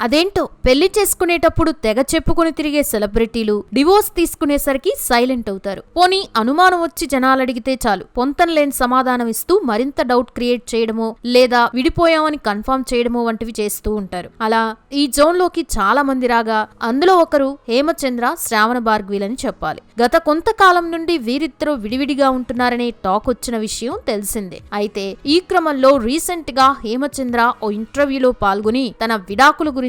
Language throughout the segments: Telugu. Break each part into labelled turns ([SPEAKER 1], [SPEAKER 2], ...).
[SPEAKER 1] అదేంటో? పెళ్ళి చేసుకునేటప్పుడు తెగ చెప్పుకుని తిరిగే సెలబ్రిటీలు డివోర్స్ తీసుకునేసరికి సైలెంట్ అవుతారు. పోనీ అనుమానం వచ్చి జనాలు అడిగితే చాలు. పొంతన లేని సమాధానం ఇస్తూ మరింత డౌట్ క్రియేట్ చేయడమో లేదా విడిపోయామని కన్ఫర్మ్ చేయడమో వంటివి చేస్తూ ఉంటారు. అలా ఈ జోన్లోకి చాలా మంది రాగా అందులో ఒకరు హేమచంద్ర శ్రావణ భార్గవీలని చెప్పాలి. గత కొంతకాలం నుండి వీరిద్దరూ విడివిడిగా ఉంటున్నారనే టాక్ వచ్చిన విషయం తెలిసిందే. అయితే ఈ క్రమంలో రీసెంట్గా హేమచంద్ర ఓ ఇంటర్వ్యూలో పాల్గొని తన విడాకుల గురించి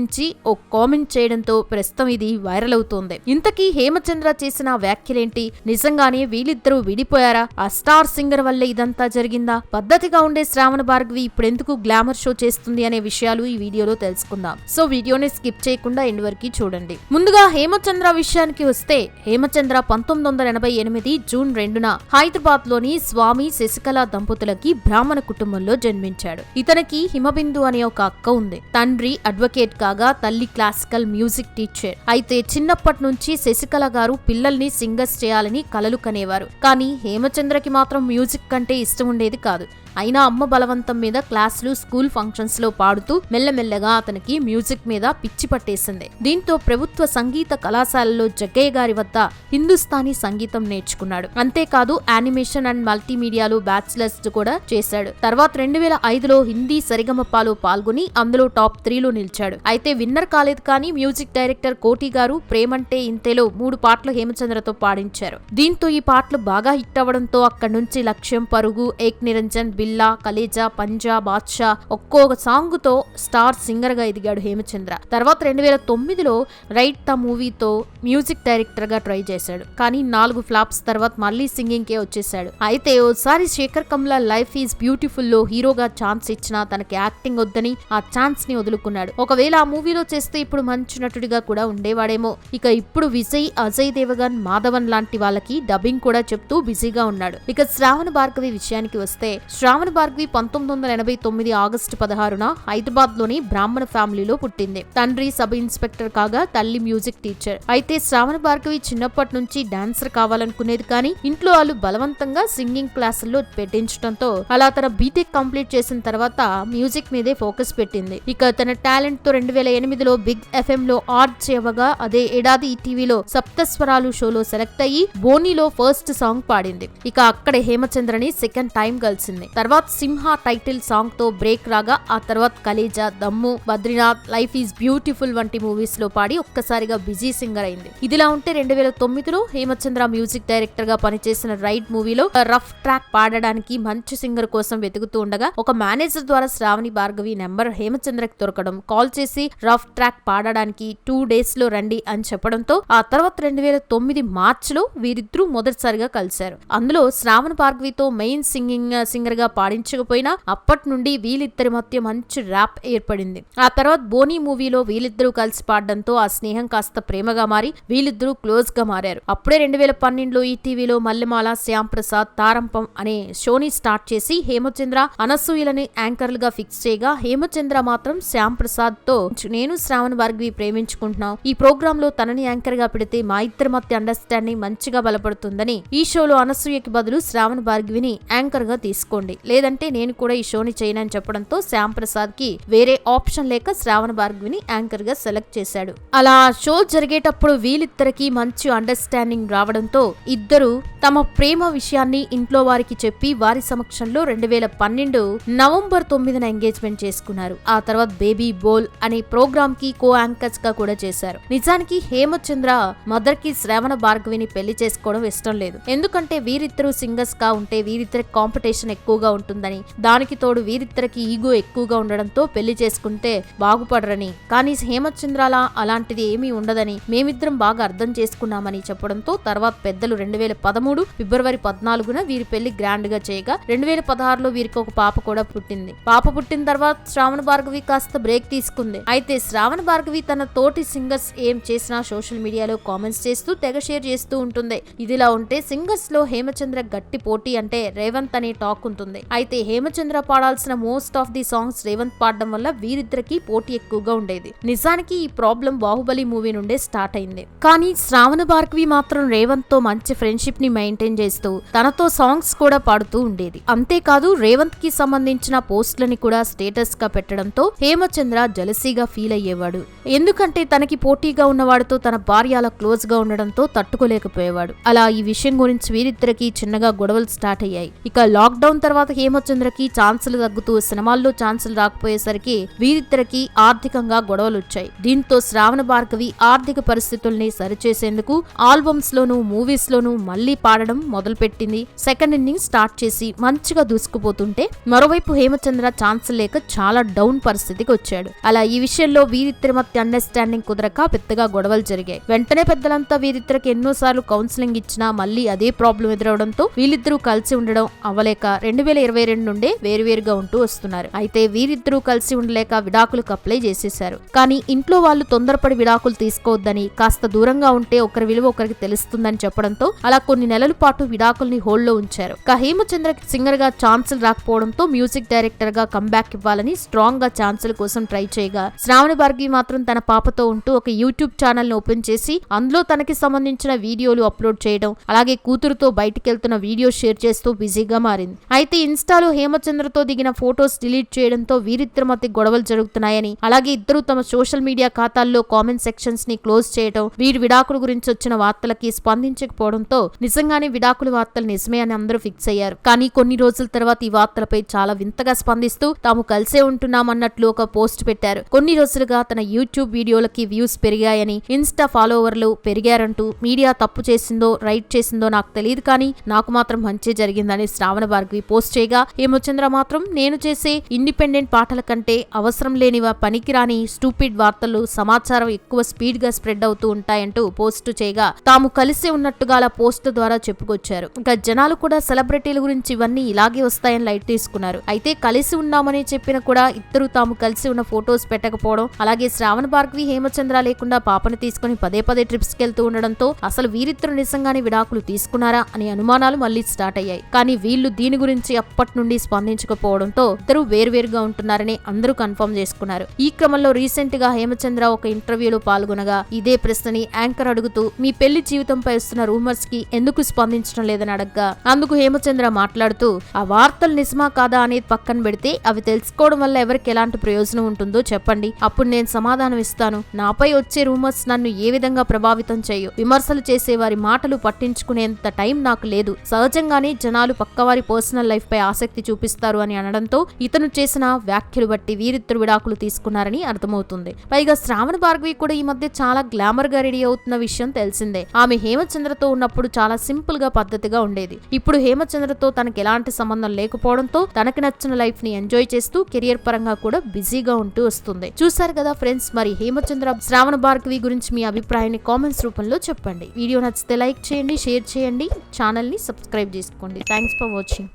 [SPEAKER 1] ఓ కామెంట్ చేయడంతో ప్రస్తుతం ఇది వైరల్ అవుతోంది. ఇంతకీ హేమచంద్ర చేసిన వ్యాఖ్యలేంటి? నిజంగానే వీళ్ళిద్దరూ విడిపోయారా? ఆ స్టార్ సింగర్ వల్లే ఇదంతా జరిగిందా? పద్ధతిగా ఉండే శ్రావణ భార్గవి ఇప్పుడెందుకు గ్లామర్ షో చేస్తుంది అనే విషయాలు ఈ వీడియోలో తెలుసుకుందాం. సో వీడియోని స్కిప్ చేయకుండా ఎండ్ వరకు చూడండి. ముందుగా హేమచంద్ర విషయానికి వస్తే హేమచంద్ర పంతొమ్మిది వందల ఎనభై ఎనిమిది జూన్ రెండున హైదరాబాద్లోని స్వామి శశికళ దంపతులకి బ్రాహ్మణ కుటుంబంలో జన్మించాడు. ఇతనికి హిమబిందు అనే ఒక అక్క ఉంది. తండ్రి అడ్వకేట్ కాగా తల్లి క్లాసికల్ మ్యూజిక్ టీచర్. అయితే చిన్నప్పటి నుంచి శశికళ గారు పిల్లల్ని సింగర్స్ చేయాలని కలలు కనేవారు. కానీ హేమచంద్రకి మాత్రం మ్యూజిక్ కంటే ఇష్టం ఉండేది కాదు. అయినా అమ్మ బలవంతం మీద క్లాసులు స్కూల్ ఫంక్షన్స్లో పాడుతూ మెల్లమెల్లగా అతనికి మ్యూజిక్ మీద పిచ్చి పట్టేసింది. దీంతో ప్రభుత్వ సంగీత కళాశాలలో జగ్గయ్య గారి వద్ద హిందుస్థానీ సంగీతం నేర్చుకున్నాడు. అంతేకాదు యానిమేషన్ అండ్ మల్టీమీడియాలో బ్యాచిలర్స్ కూడా చేశాడు. తర్వాత రెండు వేల ఐదులో హిందీ సరిగమపాలో పాల్గొని అందులో టాప్ త్రీలో నిలిచాడు. అయితే విన్నర్ కాలేదు కానీ మ్యూజిక్ డైరెక్టర్ కోటి గారు ప్రేమంటే ఇంతేలో మూడు పాటలు హేమచంద్రతో పాడించారు. దీంతో ఈ పాటలు బాగా హిట్ అవ్వడంతో అక్కడి నుంచి లక్ష్యం పరుగు ఏక్ నిరంజన్ బిల్లా కలేజా పంజా బాద్షా ఒక్కొక్క సాంగ్తో స్టార్ సింగర్గా ఎదిగాడు హేమచంద్ర. తర్వాత రెండు వేల తొమ్మిదిలో రైట్ ద మూవీతో మ్యూజిక్ డైరెక్టర్గా ట్రై చేశాడు. కానీ నాలుగు ఫ్లాప్స్ తర్వాత మళ్ళీ సింగింగ్ కే వచ్చేసాడు అయితే ఓసారి శేఖర్ కమ్లా లైఫ్ ఈజ్ బ్యూటిఫుల్లో హీరోగా ఛాన్స్ ఇచ్చినా తనకి యాక్టింగ్ వద్దని ఆ ఛాన్స్ని వదులుకున్నాడు. ఒకవేళ ఆ మూవీలో చేస్తే ఇప్పుడు మంచి నటుడిగా కూడా ఉండేవాడేమో. ఇక ఇప్పుడు విజయ్ అజయ్ దేవగన్ మాధవన్ లాంటి వాళ్ళకి డబ్బింగ్ కూడా చెప్తూ బిజీగా ఉన్నాడు. ఇక శ్రావణ భార్గవి విషయానికి వస్తే శ్రావణ భార్గవి పంతొమ్మిది వందల ఎనభై తొమ్మిది ఆగస్టు పదహారున హైదరాబాద్లోని బ్రాహ్మణ ఫ్యామిలీలో పుట్టింది. తండ్రి సబ్ ఇన్స్పెక్టర్ కాగా తల్లి మ్యూజిక్ టీచర్. అయితే శ్రావణ భార్గవి చిన్నప్పటి నుంచి డాన్సర్ కావాలనుకునేది కానీ ఇంట్లో వాళ్ళు బలవంతంగా సింగింగ్ క్లాసుల్లో పెట్టించడంతో అలా తన బీటెక్ కంప్లీట్ చేసిన తర్వాత మ్యూజిక్ మీదే ఫోకస్ పెట్టింది. ఇక తన టాలెంట్తో రెండు వేల ఎనిమిదిలో బిగ్ ఎఫ్ఎం లో ఆర్ట్ చేయవగా అదే ఏడాది ఈ టీవీలో సప్తస్వరాలు షోలో సెలెక్ట్ అయ్యి బోనీలో ఫస్ట్ సాంగ్ పాడింది. ఇక అక్కడే హేమచంద్రని సెకండ్ టైం కలిసింది. తర్వాత సింహ టైటిల్ సాంగ్తో బ్రేక్ రాగా ఆ తర్వాత Khaleja Dammu Badrinath life is beautiful వంటి మూవీస్లో పాడి ఒక్కసారిగా బిజీ సింగర్ అయింది. ఇదిలా ఉంటే రెండు వేల తొమ్మిదిలో హేమచంద్ర మ్యూజిక్ డైరెక్టర్గా పనిచేసిన రైడ్ మూవీలో రఫ్ ట్రాక్ పాడడానికి మంచి సింగర్ కోసం వెతుకుతూ ఉండగా ఒక మేనేజర్ ద్వారా శ్రావణి భార్గవి నెంబర్ హేమచంద్రకి దొరకడం కాల్ చేసి రఫ్ ట్రాక్ పాడడానికి టూ డేస్లో రండి అని చెప్పడంతో ఆ తర్వాత రెండు వేల తొమ్మిది మార్చ్లో వీరిద్దరూ మొదటిసారిగా కలిశారు. అందులో శ్రావణ భార్గవితో మెయిన్ సింగింగ్ సింగర్గా పాడించకపోయినా అప్పటి నుండి వీళ్ళిద్దరి మధ్య మంచి ర్యాప్ ఏర్పడింది. ఆ తర్వాత బోనీ మూవీలో వీళ్ళిద్దరూ కలిసి పాడడంతో ఆ స్నేహం కాస్త ప్రేమగా మారి వీళ్ళిద్దరూ క్లోజ్గా మారారు. అప్పుడే రెండు వేల పన్నెండులో ఈ టీవీలో మల్లెమాల శ్యామ్ ప్రసాద్ తారంపం అనే షోని స్టార్ట్ చేసి హేమచంద్ర అనసూయలని యాంకర్లుగా ఫిక్స్ చేయగా హేమచంద్ర మాత్రం శ్యామ్ ప్రసాద్తో నేను శ్రావణ వర్గ్వి ప్రేమించుకుంటున్నాం. ఈ ప్రోగ్రామ్లో తనని యాంకర్గా పెడితే మా ఇద్దరి మధ్య అండర్స్టాండింగ్ మంచిగా బలపడుతుందని ఈ షోలో అనసూయకి బదులు శ్రావణ భార్గవిని యాంకర్గా తీసుకోండి. లేదంటే నేను కూడా ఈ షోని చేయనని చెప్పడంతో శ్యామ్ ప్రసాద్కి వేరే ఆప్షన్ లేక శ్రావణ భార్గవిని యాంకర్గా సెలెక్ట్ చేశాడు. అలా షో జరిగేటప్పుడు వీళ్ళిద్దరికి మంచి అండర్స్టాండింగ్ రావడంతో ఇద్దరు తమ ప్రేమ విషయాన్ని ఇంట్లో వారికి చెప్పి వారి సమక్షంలో రెండు వేల పన్నెండు నవంబర్ తొమ్మిదిన ఎంగేజ్మెంట్ చేసుకున్నారు. ఆ తర్వాత బేబీ బోల్ అనే ప్రోగ్రామ్కి కో యాంకర్స్గా కూడా చేశారు. నిజానికి హేమచంద్ర మదర్కి శ్రావణ భార్గవిని పెళ్ళి చేసుకోవడం ఇష్టం లేదు. ఎందుకంటే వీరిద్దరూ సింగర్స్గా ఉంటే వీరిద్దరి కాంపిటీషన్ ఎక్కువగా ఉంటుందని. దానికి తోడు వీరిద్దరికి ఈగో ఎక్కువగా ఉండడంతో పెళ్ళి చేసుకుంటే బాగుపడరని. కానీ హేమచంద్రాల అలాంటిది ఏమీ ఉండదని మేమిద్దరం బాగా అర్థం చేసుకున్నామని చెప్పడంతో తర్వాత పెద్దలు రెండు వేల పదమూడు ఫిబ్రవరి పద్నాలుగున వీరి పెళ్ళి గ్రాండ్గా చేయగా రెండు వేల పదహారులో వీరికి ఒక పాప కూడా పుట్టింది. పాప పుట్టిన తర్వాత శ్రావణ భార్గవి కాస్త బ్రేక్ తీసుకుంది. అయితే శ్రావణ భార్గవి తన తోటి సింగర్స్ ఏం చేసినా సోషల్ మీడియాలో కామెంట్స్ చేస్తూ తెగ షేర్ చేస్తూ ఉంటుంది. ఇదిలా ఉంటే సింగర్స్లో హేమచంద్ర గట్టి పోటీ అంటే రేవంత్ అనే టాక్ ఉంటుంది. ఉంటుంది అయితే Hemachandra పాడాల్సిన most of the songs Revanth పాడడం వల్ల వీరిద్దరికి పోటీ ఎక్కువగా ఉండేది. నిజానికి ఈ ప్రాబ్లం బాహుబలి మూవీ నుండే స్టార్ట్ అయింది. కానీ శ్రావణ భార్గవి మాత్రం రేవంత్తో మంచి ఫ్రెండ్షిప్ని మెయింటైన్ చేస్తూ తనతో సాంగ్స్ కూడా పాడుతూ ఉండేది. అంతేకాదు రేవంత్కి సంబంధించిన పోస్ట్లని కూడా స్టేటస్గా పెట్టడంతో హేమచంద్ర జలసీగా ఫీల్ అయ్యేవాడు. ఎందుకంటే తనకి పోటీగా ఉన్నవాడితో తన భార్య అలా క్లోజ్గా ఉండడంతో తట్టుకోలేకపోయేవాడు. అలా ఈ విషయం గురించి వీరిద్దరికి చిన్నగా గొడవలు స్టార్ట్ అయ్యాయి. ఇక లాక్ డౌన్ తర్వాత హేమచంద్రకి ఛాన్సులు తగ్గుతూ సినిమాల్లో ఛాన్సులు రాకపోయేసరికి వీరిద్దరికి ఆర్థికంగా గొడవలు వచ్చాయి దీంతో శ్రావణ భార్గవి ఆర్థిక పరిస్థితుల్ని సరిచేసేందుకు ఆల్బమ్స్ లోను మూవీస్ లోను మళ్ళీ పాడడం మొదలుపెట్టింది. సెకండ్ ఇన్నింగ్ స్టార్ట్ చేసి మంచిగా దూసుకుపోతుంటే మరోవైపు హేమచంద్ర ఛాన్స్ లేక చాలా డౌన్ పరిస్థితికి వచ్చాడు అలా ఈ విషయంలో వీరిద్దరి మధ్య అండర్స్టాండింగ్ కుదరక పెద్దగా గొడవలు జరిగాయి. వెంటనే పెద్దలంతా వీరిద్దరికి ఎన్నోసార్లు కౌన్సిలింగ్ ఇచ్చినా మళ్ళీ అదే ప్రాబ్లం ఎదురవడంతో వీళ్ళిద్దరూ కలిసి ఉండడం అవ్వలేక రెండు వేల ఇరవై రెండు నుండే వేరువేరుగా ఉంటూ వస్తున్నారు. అయితే వీరిద్దరూ కలిసి ఉండలేక విడాకులకు అప్లై చేసేశారు. కానీ ఇంట్లో వాళ్ళు తొందరపడి విడాకులు తీసుకోవద్దని కాస్త దూరంగా ఉంటే ఒకరి విలువ ఒకరికి తెలుస్తుందని చెప్పడంతో అలా కొన్ని నెలల పాటు విడాకుల్ని హోల్డ్లో ఉంచారు. ఇక హేమచంద్ర సింగర్గా ఛాన్సులు రాకపోవడంతో మ్యూజిక్ డైరెక్టర్గా కంబ్యాక్ ఇవ్వాలని స్ట్రాంగ్గా ఛాన్సుల కోసం ట్రై చేయగా శ్రావణ భార్గవి మాత్రం తన పాపతో ఉంటూ ఒక యూట్యూబ్ ఛానల్ని ఓపెన్ చేసి అందులో తనకి సంబంధించిన వీడియోలు అప్లోడ్ చేయడం అలాగే కూతురుతో బయటికి వెళ్తున్న వీడియో షేర్ చేస్తూ బిజీగా మారింది. అయితే ఇన్స్టాలో హేమచంద్రతో దిగిన ఫొటోస్ డిలీట్ చేయడంతో వీరిద్దరి మధ్య గొడవలు జరుగుతున్నాయని అలాగే ఇద్దరు తమ సోషల్ మీడియా ఖాతాల్లో కామెంట్ సెక్షన్స్ని క్లోజ్ చేయడం వీరి విడాకుల గురించి వచ్చిన వార్తలకి స్పందించకపోవడంతో నిజంగానే విడాకుల వార్తలు నిజమే అని అందరూ ఫిక్స్ అయ్యారు. కానీ కొన్ని రోజుల తర్వాత ఈ వార్తలపై చాలా వింతగా స్పందిస్తూ తాము కలిసే ఉంటున్నామన్నట్లు ఒక పోస్ట్ పెట్టారు. కొన్ని రోజులుగా తన యూట్యూబ్ వీడియోలకి వ్యూస్ పెరిగాయని ఇన్స్టా ఫాలోవర్లు పెరిగారంటూ మీడియా తప్పు చేసిందో రైట్ చేసిందో నాకు తెలియదు కానీ నాకు మాత్రం మంచి జరిగిందని శ్రావణ భార్గవి పోస్ట్ చేయగా హేమచంద్ర మాత్రం నేను చేసే ఇండిపెండెంట్ పాటల కంటే అవసరం లేనివా పనికిరాని స్టూపిడ్ వార్తలు సమాచారం ఎక్కువ స్పీడ్గా స్ప్రెడ్ అవుతూ ఉంటాయంటూ పోస్టు చేయగా తాము కలిసి ఉన్నట్టుగా అలా పోస్ట్ ద్వారా చెప్పుకొచ్చారు. ఇంకా జనాలు కూడా సెలబ్రిటీల గురించి ఇవన్నీ ఇలాగే వస్తాయని లైట్ తీసుకున్నారు. అయితే కలిసి ఉన్నామని చెప్పిన కూడా ఇద్దరు తాము కలిసి ఉన్న ఫొటోస్ పెట్టకపోవడం అలాగే శ్రావణ భార్గవి హేమచంద్ర లేకుండా పాపను తీసుకుని పదే పదే ట్రిప్స్ వెళ్తూ ఉండడంతో అసలు వీరిద్దరు నిజంగానే విడాకులు తీసుకున్నారా అనే అనుమానాలు మళ్ళీ స్టార్ట్ అయ్యాయి. కానీ వీళ్ళు దీని గురించి అప్పటి నుండి స్పందించకపోవడంతో ఇద్దరు వేర్వేరుగా ఉంటున్నారని అందరూ కన్ఫర్మ్ చేసుకున్నారు. ఈ క్రమంలో రీసెంట్గా హేమచంద్ర ఒక ఇంటర్వ్యూలో పాల్గొనగా ఇదే ప్రశ్నని యాంకర్ అడుగుతూ మీ పెళ్ళి జీవితంపై వస్తున్న రూమర్స్కి ఎందుకు స్పందించడం లేదని అడగ్గా. అందుకు హేమచంద్ర మాట్లాడుతూ ఆ వార్తలు నిజమా కాదా అనేది పక్కన పెడితే అవి తెలుసుకోవడం వల్ల ఎవరికి ఎలాంటి ప్రయోజనం ఉంటుందో చెప్పండి. అప్పుడు నేను సమాధానం ఇస్తాను. నాపై వచ్చే రూమర్స్ నన్ను ఏ విధంగా ప్రభావితం చేయు? విమర్శలు చేసే వారి మాటలు పట్టించుకునేంత టైం నాకు లేదు. సహజంగానే జనాలు పక్కవారి పర్సనల్ లైఫ్ పై ఆసక్తి చూపిస్తారు అని అనడంతో ఇతను చేసిన వ్యాఖ్యలు బట్టి వీరిద్దరు విడాకులు తీసుకున్నారని అర్థమవుతుంది. పైగా శ్రావణ భార్గవి కూడా ఈ మధ్య చాలా గ్లామర్గా రెడీ అవుతున్న విషయం తెలిసిందే. ఆమె హేమచంద్రతో ఉన్నప్పుడు చాలా సింపుల్గా పద్ధతిగా ఉండేది. ఇప్పుడు హేమచంద్రతో తనకు ఎలాంటి సంబంధం లేకపోవడంతో తనకి నచ్చిన లైఫ్ని ఎంజాయ్ చేస్తూ కెరియర్ పరంగా కూడా బిజీగా ఉంటూ వస్తుంది. చూసారు కదా ఫ్రెండ్స్ మరి హేమచంద్ర శ్రావణ భార్గవి గురించి మీ అభిప్రాయాన్ని కామెంట్స్ రూపంలో చెప్పండి. వీడియో నచ్చితే లైక్ చేయండి షేర్ చేయండి. ఛానల్ని సబ్స్క్రైబ్ చేసుకోండి. Thanks for watching.